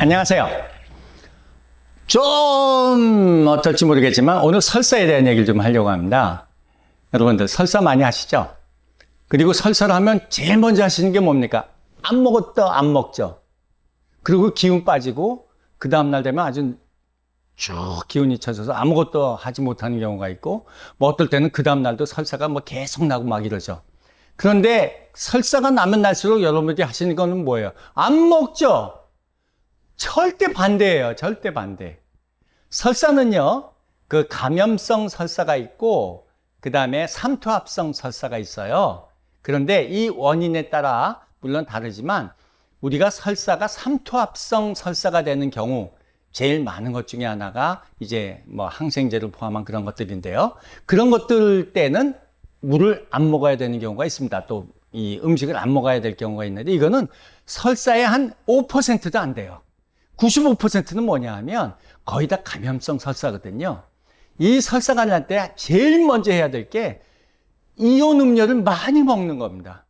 안녕하세요. 좀 어떨지 모르겠지만 오늘 설사에 대한 얘기를 좀 하려고 합니다. 여러분들 설사 많이 하시죠? 그리고 설사를 하면 제일 먼저 하시는 게 뭡니까? 안 먹었다 안 먹죠. 그리고 기운 빠지고 그 다음 날 되면 아주 쭉 기운이 쳐져서 아무것도 하지 못하는 경우가 있고 뭐 어떨 때는 그 다음 날도 설사가 뭐 계속 나고 막 이러죠. 그런데 설사가 나면 날수록 여러분들이 하시는 거는 뭐예요? 안 먹죠? 절대 반대예요. 절대 반대. 설사는요, 그 감염성 설사가 있고, 그 다음에 삼투압성 설사가 있어요. 그런데 이 원인에 따라 물론 다르지만, 우리가 설사가 삼투압성 설사가 되는 경우, 제일 많은 것 중에 하나가 이제 뭐 항생제를 포함한 그런 것들인데요. 그런 것들 때는 물을 안 먹어야 되는 경우가 있습니다. 또 이 음식을 안 먹어야 될 경우가 있는데 이거는 설사의 한 5%도 안 돼요. 95%는 뭐냐 하면 거의 다 감염성 설사거든요. 이 설사가 날 때 제일 먼저 해야 될 게 이온 음료를 많이 먹는 겁니다.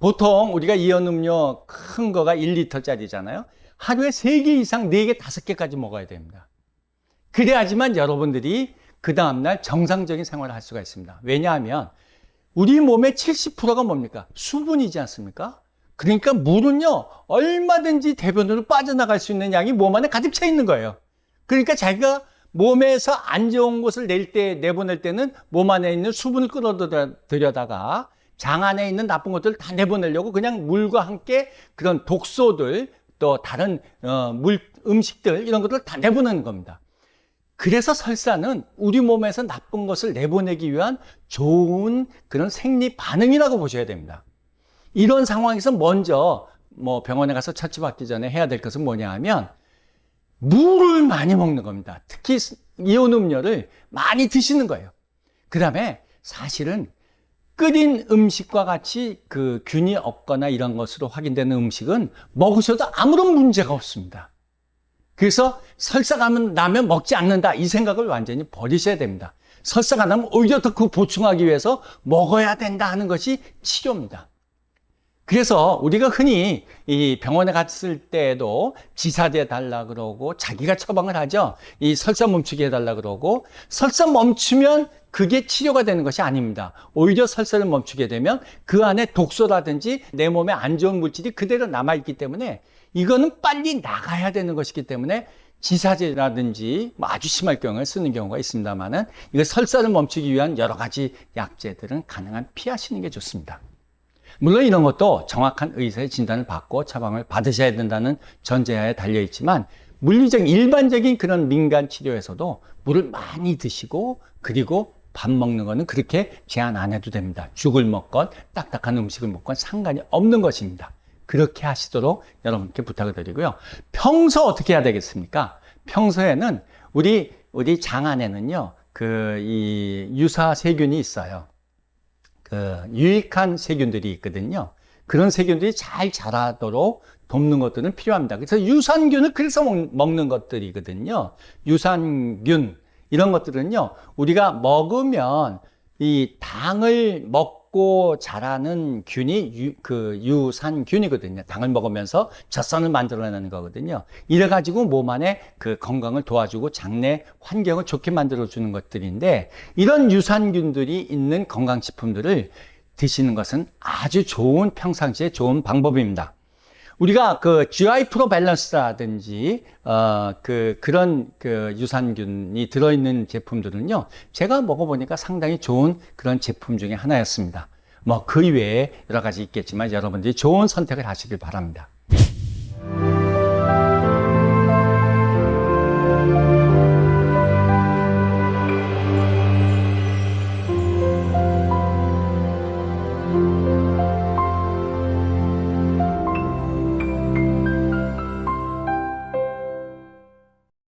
보통 우리가 이온 음료 큰 거가 1리터짜리잖아요. 하루에 3개 이상 4개, 5개까지 먹어야 됩니다. 그래야지만 여러분들이 그 다음날 정상적인 생활을 할 수가 있습니다. 왜냐하면 우리 몸의 70%가 뭡니까? 수분이지 않습니까? 그러니까 물은요, 얼마든지 대변으로 빠져나갈 수 있는 양이 몸 안에 가득 차 있는 거예요. 그러니까 자기가 몸에서 안 좋은 것을 낼 때, 내보낼 때는 몸 안에 있는 수분을 끌어들여다가 장 안에 있는 나쁜 것들을 다 내보내려고 그냥 물과 함께 그런 독소들, 또 다른 어, 물, 음식들, 이런 것들을 다 내보내는 겁니다. 그래서 설사는 우리 몸에서 나쁜 것을 내보내기 위한 좋은 그런 생리 반응이라고 보셔야 됩니다. 이런 상황에서 먼저 뭐 병원에 가서 처치받기 전에 해야 될 것은 뭐냐 하면 물을 많이 먹는 겁니다. 특히 이온 음료를 많이 드시는 거예요. 그 다음에 사실은 끓인 음식과 같이 그 균이 없거나 이런 것으로 확인되는 음식은 먹으셔도 아무런 문제가 없습니다. 그래서 설사가 나면 먹지 않는다 이 생각을 완전히 버리셔야 됩니다. 설사가 나면 오히려 더 그 보충하기 위해서 먹어야 된다 하는 것이 치료입니다. 그래서 우리가 흔히 이 병원에 갔을 때도 지사제 달라 그러고 자기가 처방을 하죠. 이 설사 멈추게 해달라 그러고 설사 멈추면 그게 치료가 되는 것이 아닙니다. 오히려 설사를 멈추게 되면 그 안에 독소라든지 내 몸에 안 좋은 물질이 그대로 남아있기 때문에 이거는 빨리 나가야 되는 것이기 때문에 지사제라든지 뭐 아주 심할 경우에 쓰는 경우가 있습니다만은 이거 설사를 멈추기 위한 여러 가지 약제들은 가능한 피하시는 게 좋습니다. 물론 이런 것도 정확한 의사의 진단을 받고 처방을 받으셔야 된다는 전제하에 달려 있지만 물리적 일반적인 그런 민간 치료에서도 물을 많이 드시고 그리고 밥 먹는 거는 그렇게 제한 안 해도 됩니다. 죽을 먹건 딱딱한 음식을 먹건 상관이 없는 것입니다. 그렇게 하시도록 여러분께 부탁을 드리고요. 평소 어떻게 해야 되겠습니까? 평소에는 우리 우리 장 안에는요. 그 이 유사 세균이 있어요. 그 유익한 세균들이 있거든요. 그런 세균들이 잘 자라도록 돕는 것들은 필요합니다. 그래서 유산균을 그래서 먹, 는 것들이거든요. 유산균 이런 것들은요. 우리가 먹으면 이 당을 먹 고 자라는 균이 유, 그 유산균이거든요. 당을 먹으면서 젖산을 만들어내는 거거든요. 이래 가지고 몸 안에 그 건강을 도와주고 장내 환경을 좋게 만들어 주는 것들인데 이런 유산균들이 있는 건강 식품들을 드시는 것은 아주 좋은 평상시에 좋은 방법입니다. 우리가 그 GI 프로 밸런스라든지 어 그 그런 그 유산균이 들어 있는 제품들은요 제가 먹어 보니까 상당히 좋은 그런 제품 중에 하나였습니다. 뭐그 이외에 여러 가지 있겠지만 여러분들이 좋은 선택을 하시길 바랍니다.